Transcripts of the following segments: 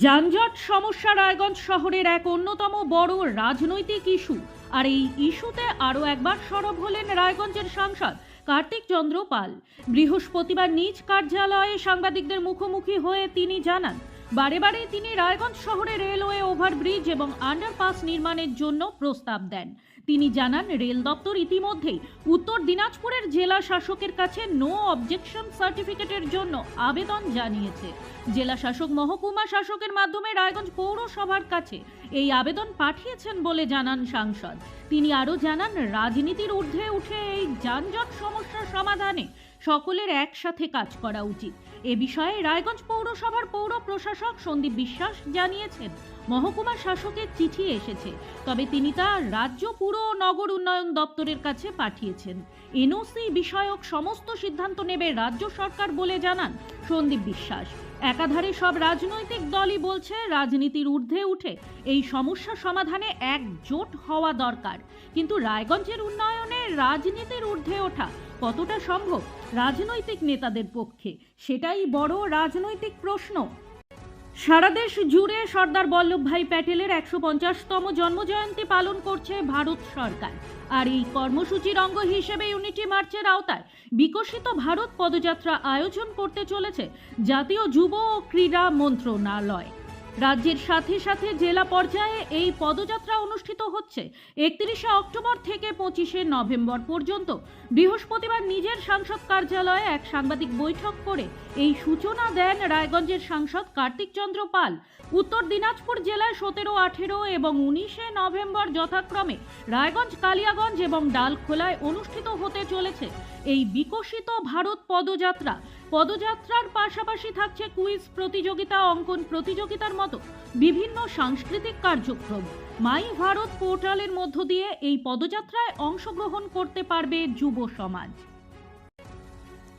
যানজট সমস্যা রায়গঞ্জ শহরের এক অন্যতম বড় রাজনৈতিক ইস্যু। আর এই ইস্যুতে আরও একবার সরব হলেন রায়গঞ্জের সাংসদ কার্তিক চন্দ্র পাল। বৃহস্পতিবার নিজ কার্যালয়ে সাংবাদিকদের মুখোমুখি হয়ে তিনি জানান, বারে বারে তিনি রায়গঞ্জ শহরে রেলওয়ে ওভারব্রিজ এবং আন্ডারপাস নির্মাণের জন্য প্রস্তাব দেন। তিনি জানান, রেল দপ্তর ইতিমধ্যেই উত্তর দিনাজপুরের জেলা শাসকের কাছে নো অবজেকশন সার্টিফিকেটের জন্য আবেদন জানিয়েছে। জেলা শাসক মহকুমা শাসকের মাধ্যমে রায়গঞ্জ পৌরসভার কাছে এই আবেদন পাঠিয়েছেন বলে জানান সাংসদ। তিনি আরও জানান, রাজনীতির ঊর্ধ্বে উঠে এই যানজট সমস্যার সমাধানে সকলের একসাথে কাজ করা উচিত। এ বিষয়ে রায়গঞ্জ পৌরসভার পৌর প্রশাসক সন্দীপ বিশ্বাস জানিয়েছেন। মহকুমা শাসকের চিঠি এসেছে, তবে তিনি তা রাজ্য পুর ও নগর উন্নয়ন দপ্তরের কাছে পাঠিয়েছেন। এনওসি বিষয়ক সমস্ত সিদ্ধান্ত নেবে রাজ্য সরকার বলে জানান সন্দীপ বিশ্বাস। একাধারে সব রাজনৈতিক দলই বলছে রাজনীতির ঊর্ধ্বে উঠে এই সমস্যা সমাধানে একজোট হওয়া দরকার। কিন্তু রায়গঞ্জের উন্নয়নে রাজনীতির ঊর্ধ্বে ওঠা কতটা সম্ভব রাজনৈতিক নেতাদের পক্ষে, সেটাই বড় রাজনৈতিক প্রশ্ন। সারা দেশ জুড়ে সর্দার বল্লভভাই প্যাটেলের একশো পঞ্চাশতম জন্মজয়ন্তী পালন করছে ভারত সরকার। আর এই কর্মসূচির অঙ্গ হিসেবে ইউনিটি মার্চের আওতায় বিকশিত ভারত পদযাত্রা আয়োজন করতে চলেছে জাতীয় যুব ও ক্রীড়া মন্ত্রণালয়। রাজ্যের সাথে সাথে জেলা পর্যায়ে এই পদযাত্রা অনুষ্ঠিত হচ্ছে একত্রিশে অক্টোবর থেকে পঁচিশে নভেম্বর পর্যন্ত। বৃহস্পতিবার নিজের সাংসদ কার্যালয়ে এক সাংবাদিক বৈঠক করে এই সূচনা দেন রায়গঞ্জের সাংসদ কার্তিক চন্দ্র পাল। উত্তর দিনাজপুর জেলায় সতেরো, আঠেরো এবং উনিশে নভেম্বর যথাক্রমে রায়গঞ্জ, কালিয়াগঞ্জ এবং ডালখোলায় অনুষ্ঠিত হতে চলেছে। এই বিকশিত ভারত পদযাত্রা। পদযাত্রার পাশাপাশি থাকছে কুইজ প্রতিযোগিতা, অঙ্কন প্রতিযোগিতার মতো বিভিন্ন সাংস্কৃতিক কার্যক্রম। মাই ভারত পোর্টালের মধ্য দিয়ে এই পদযাত্রায় অংশগ্রহণ করতে পারবে যুব সমাজ।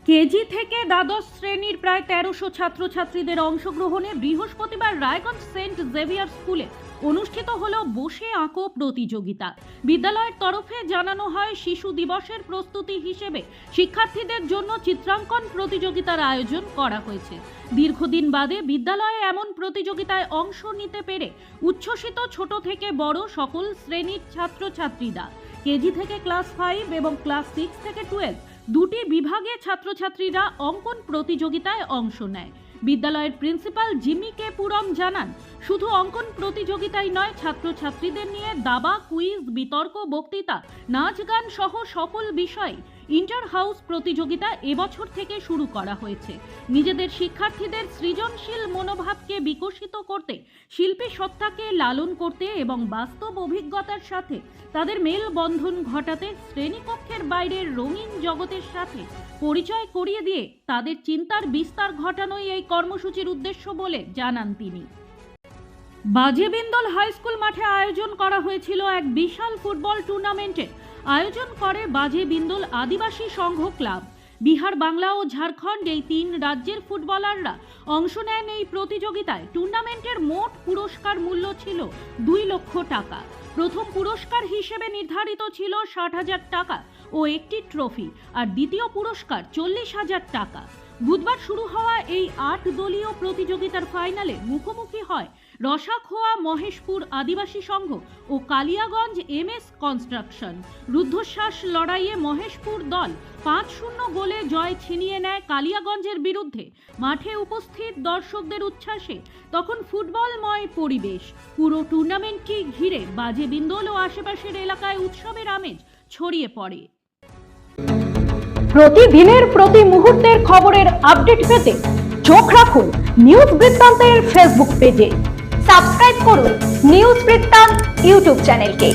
কেজি থেকে দ্বাদশ শ্রেণির প্রায় তেরোশো ছাত্রছাত্রীদের অংশগ্রহণে বৃহস্পতিবার রায়গঞ্জ সেন্ট জেভিয়ার স্কুলে অনুষ্ঠিত হলো বসে আঁকো প্রতিযোগিতা। বিদ্যালয়ের তরফে জানানো হয় শিশু দিবসের প্রস্তুতি হিসেবে শিক্ষার্থীদের জন্য চিত্রাঙ্কন প্রতিযোগিতার আয়োজন করা হয়েছে। দীর্ঘদিন বাদে বিদ্যালয়ে এমন প্রতিযোগিতায় অংশ নিতে পেরে উচ্ছ্বসিত ছোট থেকে বড় সকল শ্রেণির ছাত্রছাত্রীরা। কেজি থেকে ক্লাস ফাইভ এবং ক্লাস সিক্স থেকে টুয়েলভ দুটি বিভাগে ছাত্রছাত্রীরা অঙ্কন প্রতিযোগিতায় অংশ নেয়। বিদ্যালয়ের প্রিন্সিপাল জিমি কে পুরম জানান, শুধু অঙ্কন প্রতিযোগিতাই নয়, ছাত্রছাত্রীদের নিয়ে দাবা, কুইজ, বিতর্ক, বক্তৃতা, নাচ গান সহ সকল বিষয়ে ইন্টার হাউস প্রতিযোগিতা এবছর থেকে শুরু করা হয়েছে। নিজেদের শিক্ষার্থীদের সৃজনশীল মনোভাবকে বিকশিত করতে, শিল্পী সত্তাকে লালন করতে এবং বাস্তব অভিজ্ঞতার সাথে তাদের মেলবন্ধন ঘটাতে শ্রেণীকক্ষের বাইরের রঙিন জগতের সাথে পরিচয় করিয়ে দিয়ে তাদের চিন্তার বিস্তার ঘটানোই এই কর্মসূচির উদ্দেশ্য বলে জানান তিনি। বাজেবিন্দল হাই স্কুল মাঠে আয়োজন করা হয়েছিল এক বিশাল ফুটবল টুর্নামেন্টের আয়োজন করে বাজে বিন্দুল আদিবাসী সংঘ ক্লাব। বিহার বাংলা ও ঝাড়খণ্ড এই তিন রাজ্যের ফুটবলাররা অংশ নেন এই প্রতিযোগিতায়। টুর্নামেন্টের মোট পুরস্কার মূল্য ছিল দুই লক্ষ টাকা। প্রথম পুরস্কার হিসেবে নির্ধারিত ছিল ষাট হাজার টাকা ও একটি ট্রফি আর দ্বিতীয় পুরস্কার চল্লিশ হাজার টাকা। বুধবার শুরু হওয়া এই আট দলীয় প্রতিযোগিতার ফাইনালে মুখোমুখি হয় রসাখোয়া মহেশপুর আদিবাসী সংঘ ও কালিয়াগঞ্জ এম এস কনস্ট্রাকশন। রুদ্ধশ্বাস লড়াইয়ে মহেশপুর দল পাঁচ শূন্য গোলে জয় ছিনিয়ে নেয় কালিয়াগঞ্জের বিরুদ্ধে। মাঠে উপস্থিত দর্শকদের উচ্ছ্বাসে তখন ফুটবলময় পরিবেশ। পুরো টুর্নামেন্টটি ঘিরে বাজে বিন্দোল ও আশেপাশের এলাকায় উৎসবের আমেজ ছড়িয়ে পড়ে। প্রতিদিনের প্রতি মুহূর্তের খবরের আপডেট পেতে চোখ রাখুন নিউজ বৃত্তান্তের ফেসবুক পেজে। সাবস্ক্রাইব করুন নিউজ বৃত্তান্ত ইউটিউব চ্যানেলকে।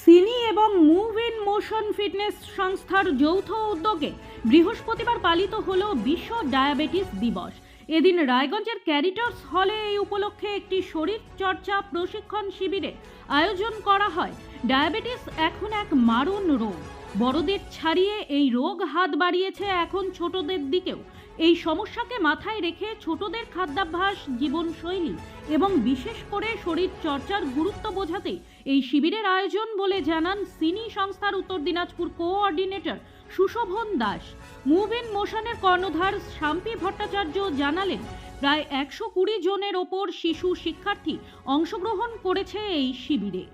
সিনি এবং মুভ ইন মোশন ফিটনেস সংস্থার যৌথ উদ্যোগে বৃহস্পতিবার পালিত হলো বিশ্ব ডায়াবেটিস দিবস। এদিন রায়গঞ্জের ক্যারিটার্স হলে এই উপলক্ষে একটি শরীর চর্চা প্রশিক্ষণ শিবিরে আয়োজন করা হয়। ডায়াবেটিস এখন এক মারণ রোগ। বড়দের ছাড়িয়ে এই রোগ হাত বাড়িয়েছে এখন ছোটদের দিকেও। এই সমস্যাকে মাথায় রেখে ছোটদের খাদ্যাভ্যাস, জীবনশৈলী এবং বিশেষ করে শরীর চর্চার গুরুত্ব বোঝাতে এই শিবিরের আয়োজন বলে জানান সিনি সংস্থার Uttar Dinajpur coordinator Sushobhan Das. Move in মোশনের কর্ণধার শাম্পি ভট্টাচার্য জানালেন, প্রায় একশো কুড়ি জনের ওপর শিশু শিক্ষার্থী অংশগ্রহণ করেছে এই শিবিরে।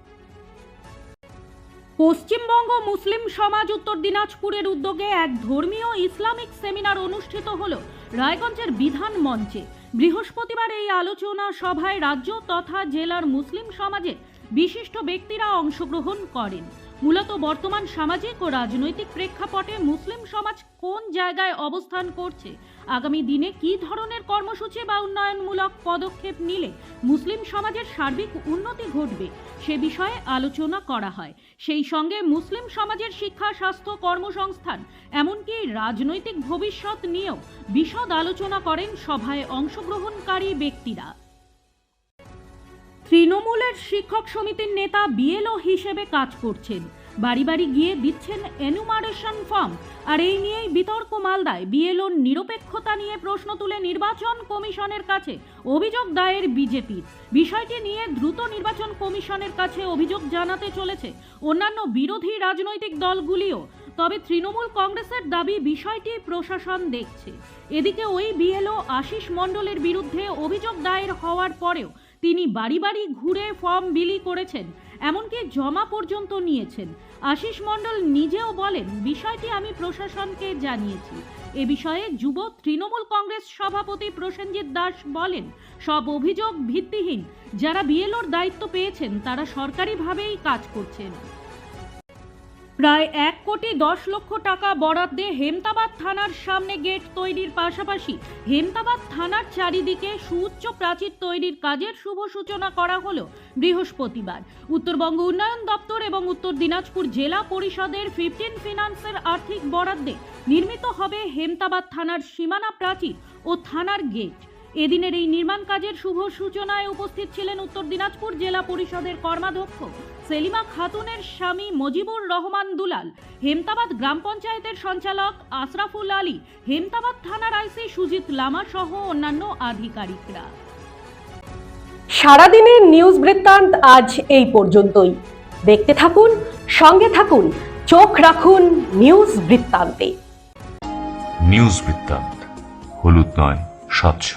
পশ্চিমবঙ্গ মুসলিম সমাজ উত্তর দিনাজপুরের উদ্যোগে এক ধর্মীয় ইসলামিক সেমিনার অনুষ্ঠিত হল রায়গঞ্জের বিধান মঞ্চে। বৃহস্পতিবার এই আলোচনা সভায় রাজ্য তথা জেলার মুসলিম সমাজে বিশিষ্ট ব্যক্তিরা অংশগ্রহণ করেন। মূলত বর্তমান সামাজিক ও রাজনৈতিক প্রেক্ষাপটে মুসলিম সমাজ কোন জায়গায় অবস্থান করছে আগামী দিনে কী ধরনের কর্মসূচি বা উন্নয়নমূলক পদক্ষেপ নিলে মুসলিম সমাজের সার্বিক উন্নতি ঘটবে সে বিষয়ে আলোচনা করা হয়। সেই সঙ্গে মুসলিম সমাজের শিক্ষা, স্বাস্থ্য, কর্মসংস্থান এমনকি রাজনৈতিক ভবিষ্যৎ নিয়েও বিশদ আলোচনা করেন সভায় অংশগ্রহণকারী ব্যক্তিরা। তৃণমূলের শিক্ষক সমিতির নেতা বিএলও হিসেবে কাজ করছেন। বাড়ি বাড়ি গিয়ে দিচ্ছেন এনুমারেশন ফর্ম। আর এই নিয়েই বিতর্ক মালদায়। বিএলওর নিরপেক্ষতা নিয়ে প্রশ্ন তুলে নির্বাচন কমিশনের কাছে। অভিযোগ দায়ের বিজেপির। বিষয়টি নিয়ে দ্রুত নির্বাচন কমিশনের কাছে অভিযোগ জানাতে চলেছে অন্যান্য বিরোধী রাজনৈতিক দলগুলিও। তবে তৃণমূল কংগ্রেসের দাবি বিষয়টি প্রশাসন দেখছে। এদিকে ওই বিএলও আশিস মণ্ডলের বিরুদ্ধে অভিযোগ দায়ের হওয়ার পরেও তিনি বাড়ি বাড়ি ঘুরে ফর্ম বিলি করেছেন। এমনকি জমা পর্যন্ত নিয়েছেন। আশিস মণ্ডল নিজেও বলেন, বিষয়টি আমি প্রশাসনকে জানিয়েছি। এ বিষয়ে যুব তৃণমূল কংগ্রেস সভাপতি প্রসেনজিৎ দাস বলেন, সব অভিযোগ ভিত্তিহীন। যারা বিএলওর দায়িত্ব পেয়েছেন, তারা সরকারিভাবেই কাজ করছেন। প্রায় এক কোটি দশ লক্ষ টাকা বরাদ্দে হেমতাবাদ থানার সামনে গেট তৈরির পাশাপাশি হেমতাবাদ থানার চারিদিকে সুউচ্চ প্রাচীর তৈরির কাজের শুভ সূচনা করা হলো বৃহস্পতিবার। উত্তরবঙ্গ উন্নয়ন দপ্তর এবং উত্তর দিনাজপুর জেলা পরিষদের ফিফটিন ফিনান্সের আর্থিক বরাদ্দে নির্মিত হবে হেমতাবাদ থানার সীমানা প্রাচীর ও থানার গেট। এদিনের এই নির্মাণ কাজের শুভ সূচনায় উপস্থিত ছিলেন উত্তর দিনাজপুর জেলা পরিষদের কর্মাধ্যক্ষ সেলিমা খাতুনের স্বামী মজিবুর রহমান দুলাল হেমতাবাদ গ্রাম পঞ্চায়েতের সঞ্চালক আশরাফুল আলী হেমতাবাদ থানার আইসি সুজিত লামা সহ অন্যান্য আধিকারিকরা। সারাদিনের নিউজ বৃত্তান্ত আজ এই পর্যন্তই। দেখতে থাকুন সঙ্গে থাকুন চোখ রাখুন নিউজ বৃত্তান্তে। নিউজ বৃত্তান্ত হলুদ নয় স্বচ্ছ।